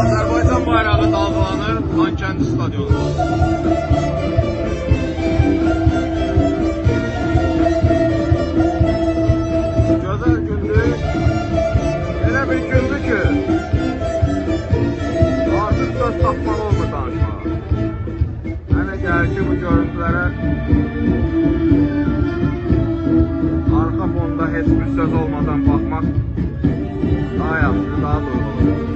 Azərbaycan bayrağı dalğalanır Xankəndi stadionunda. Gözəl gündür. Elə bir gündür ki, artıq söz tapmaq olmur danışmağa. Mənə gəlir ki, bu görüntülərə arxa fonda heç bir söz olmadan baxmaq daha yaxşı, daha doğru.